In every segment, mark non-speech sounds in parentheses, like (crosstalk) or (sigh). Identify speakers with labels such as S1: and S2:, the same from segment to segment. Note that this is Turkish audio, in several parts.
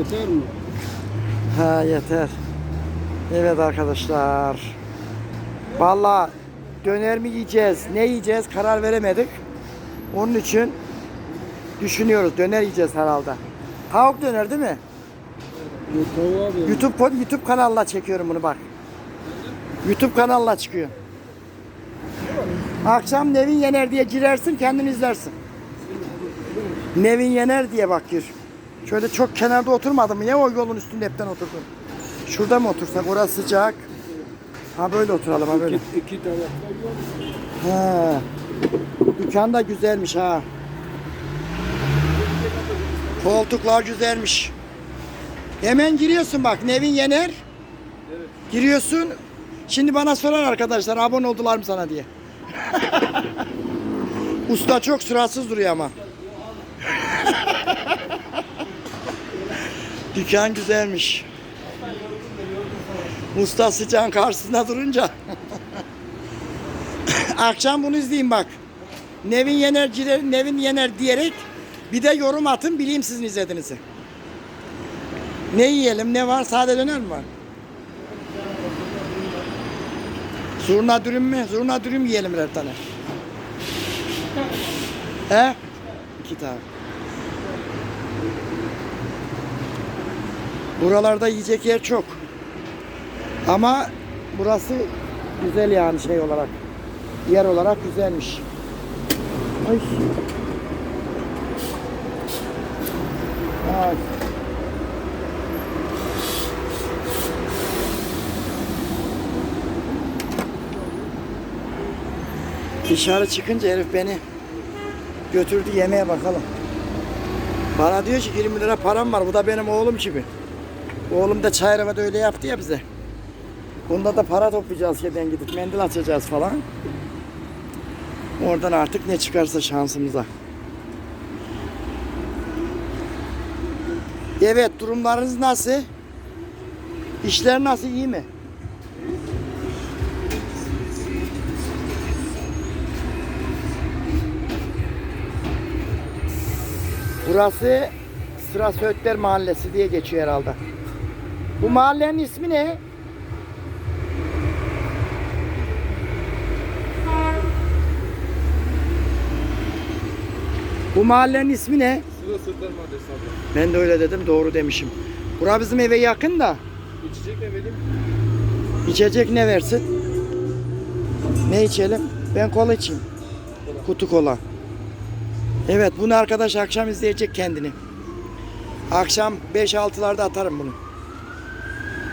S1: yeter mi?
S2: Ha yeter. Evet arkadaşlar. Vallahi döner mi yiyeceğiz, ne yiyeceğiz karar veremedik. Onun için düşünüyoruz. Döner yiyeceğiz herhalde. Tavuk döner değil mi?
S1: Bu tavuğa
S2: YouTube YouTube kanalına çekiyorum bunu bak. YouTube kanalına çıkıyor. Akşam Nevin Yener diye girersin kendin izlersin. Nevin Yener diye bak gir. Şöyle çok kenarda oturmadım mı? Ya o yolun üstünde hepten oturdum. Şurada mı otursak? Orası sıcak. Ha böyle oturalım ha böyle.
S1: iki, iki tabaklar yok.
S2: Ha. Dükkan da güzelmiş ha. Koltuklar güzelmiş. Hemen giriyorsun bak Nevin Yener. Giriyorsun. Şimdi bana sorar arkadaşlar abone oldular mı sana diye. (laughs) Usta çok suratsız duruyor ama. Dükkan güzelmiş. Usta sıcağın karşısında durunca. (laughs) Akşam bunu izleyin bak. Nevin Yener, Cirer- Nevin Yener diyerek bir de yorum atın bileyim sizin izlediğinizi. Ne yiyelim ne var? Sade döner mi var? Zurna dürüm mü? Zurna dürüm yiyelim birer tane. He? İki tane. Buralarda yiyecek yer çok. Ama burası güzel yani şey olarak. Yer olarak güzelmiş. Ay. Ay. Dışarı çıkınca herif beni götürdü yemeğe bakalım. Bana diyor ki 20 lira param var. Bu da benim oğlum gibi. Oğlum da Çayıreva'da öyle yaptı ya bize. Bunda da para toplayacağız şeyden gidip mendil açacağız falan. Oradan artık ne çıkarsa şansımıza. Evet durumlarınız nasıl? İşler nasıl iyi mi? Burası Sıra Söğütler Mahallesi diye geçiyor herhalde. Bu mahallenin ismi ne? Bu mahallenin ismi ne?
S1: Sıra Sırtlar Mahallesi abla.
S2: Ben de öyle dedim doğru demişim. Bura bizim eve yakın da
S1: İçecek ne vereyim?
S2: içecek ne versin? Ne içelim? Ben kola içeyim. Kutu kola. Evet bunu arkadaş akşam izleyecek kendini. Akşam 5-6'larda atarım bunu.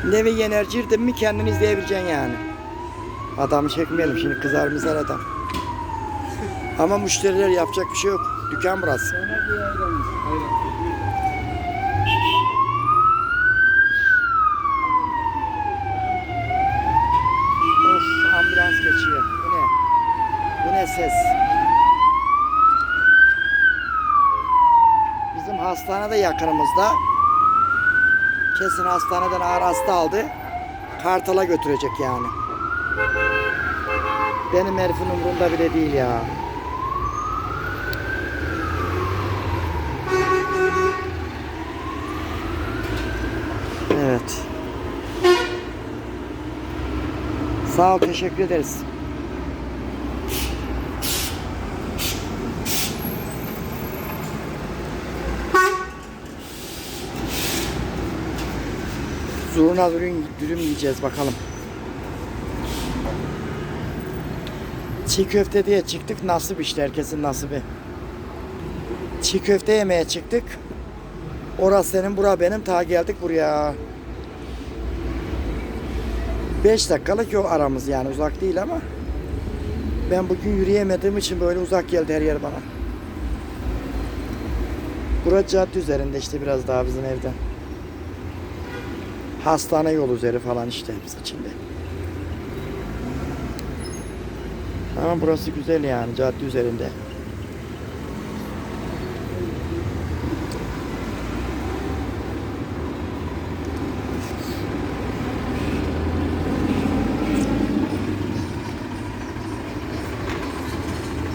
S2: Nevi Yener girdim mi kendini izleyebileceksin yani. Adamı çekmeyelim şimdi kızar mızar adam. Ama müşteriler yapacak bir şey yok. Dükkan burası. Ambulans geçiyor. Bu ne ses? Bizim hastane de yakınımızda. Kesin hastaneden ağır hasta aldı. Kartal'a götürecek yani. Benim herifin umurunda bile değil ya. Evet. Sağ ol, teşekkür ederiz. Zurna dürüm, dürüm yiyeceğiz bakalım. Çiğ köfte diye çıktık nasip işte herkesin nasibi. Çiğ köfte yemeye çıktık. Orası senin, bura benim. Ta geldik buraya. 5 dakikalık yol aramız yani uzak değil ama ben bugün yürüyemediğim için böyle uzak geldi her yer bana. Burası cadde üzerinde işte biraz daha bizim evden. Hastane yolu üzeri falan işte hepsi içinde. Ama burası güzel yani cadde üzerinde.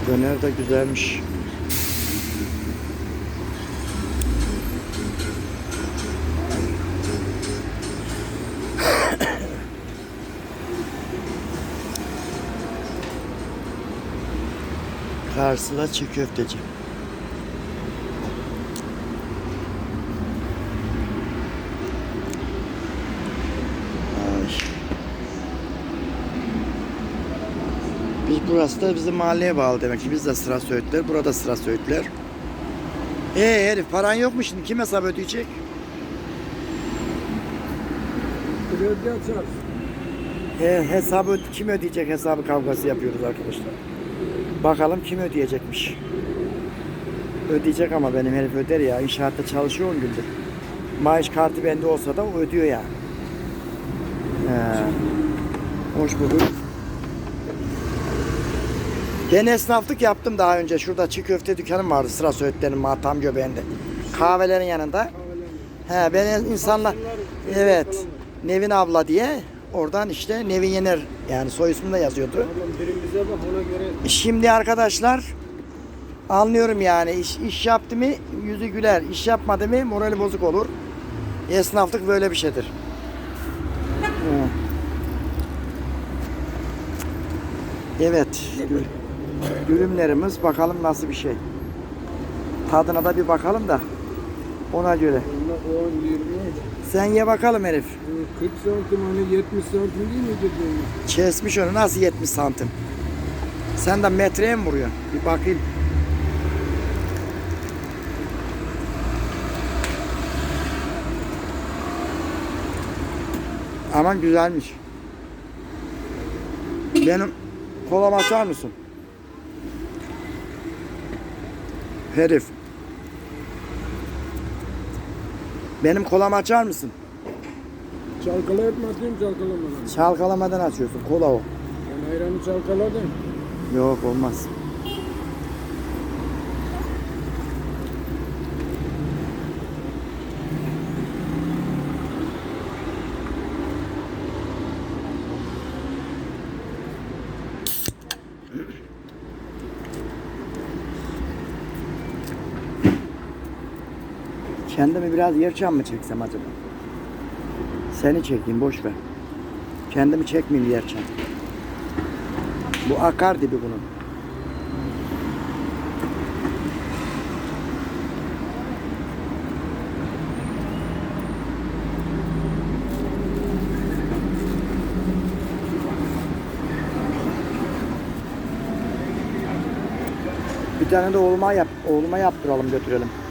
S2: Döner de güzelmiş. Karşısında çiğ köfteci. Biz burası da bizim mahalleye bağlı demek ki. Biz de sıra söğütler. Burada sıra söğütler. Ee herif paran yok mu şimdi? Kim hesap ödeyecek?
S1: Kredi açar.
S2: He, hesabı kim ödeyecek hesabı kavgası yapıyoruz arkadaşlar. Bakalım kim ödeyecekmiş. Ödeyecek ama benim herif öder ya. İnşaatta çalışıyor 10 gündür. Maaş kartı bende olsa da o ödüyor yani. He. Hoş bulduk. Ben esnaflık yaptım daha önce. Şurada çiğ köfte dükkanım vardı sıra söğütlerin tam göbeğinde. Kahvelerin yanında. He ben insanlar evet Nevin abla diye oradan işte Nevin Yener yani soy ismi de yazıyordu.
S1: Birimize bak göre
S2: Şimdi arkadaşlar anlıyorum yani iş, iş yaptı mı yüzü güler, iş yapmadı mı morali bozuk olur. Esnaflık böyle bir şeydir. Evet. dü- Dürümlerimiz bakalım nasıl bir şey. Tadına da bir bakalım da ona göre.
S1: onlar 10, 20,
S2: Sen ye bakalım herif.
S1: 40 santim hani 70 santim değil mi dediğimiz?
S2: Kesmiş onu nasıl 70 santim? Sen de metreye mi vuruyorsun? Bir bakayım. Aman güzelmiş. Benim kolamı açar mısın? Herif. Benim kolamı açar mısın?
S1: Çalkalayıp mı atayım çalkalamadan?
S2: Çalkalamadan açıyorsun. Kola o.
S1: Ben ayranı çalkaladım.
S2: Yok olmaz. Kendimi biraz yerçam mı çeksem acaba? Seni çekeyim boş ver. Kendimi çekmeyeyim yerçam. Bu akar dibi bunun. Bir tane de oğluma yap, oğluma yaptıralım götürelim.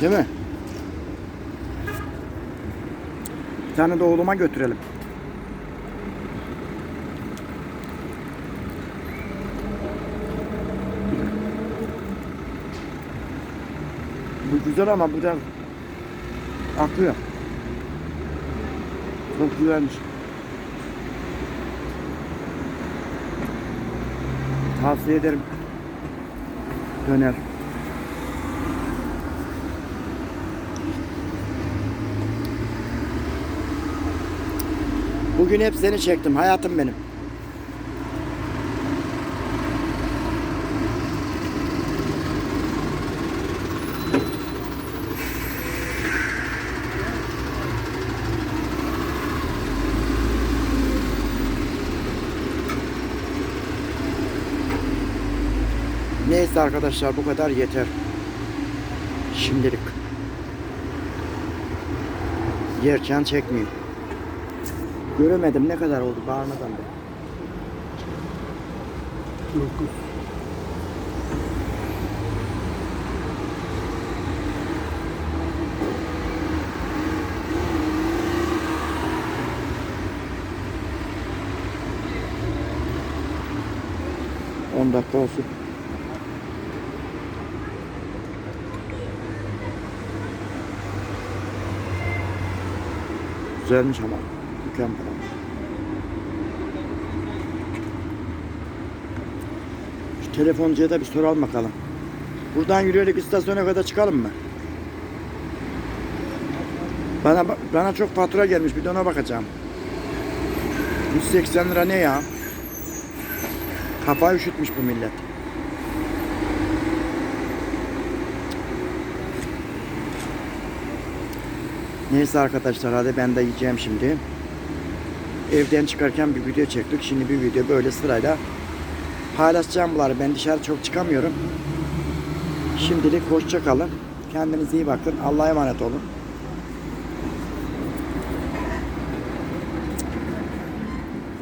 S2: Değil mi? Bir tane de oğluma götürelim. Bu güzel ama da akıyor. Çok güzelmiş. Tavsiye ederim. Döner. Bugün hep seni çektim. Hayatım benim. Neyse arkadaşlar bu kadar yeter. Şimdilik. Yerken çekmeyeyim. Göremedim ne kadar oldu bağırmadan beri.
S1: 9.
S2: On dakika olsun. Güzelmiş ama. Mükemmel. Telefoncuya da bir soralım bakalım. Buradan yürüyerek istasyona kadar çıkalım mı? Bana bana çok fatura gelmiş bir de ona bakacağım. 180 lira ne ya? Kafa üşütmüş bu millet. Neyse arkadaşlar hadi ben de yiyeceğim şimdi. Evden çıkarken bir video çektik. Şimdi bir video böyle sırayla paylaşacağım bunları. Ben dışarı çok çıkamıyorum. Şimdilik hoşça kalın. Kendinize iyi bakın. Allah'a emanet olun.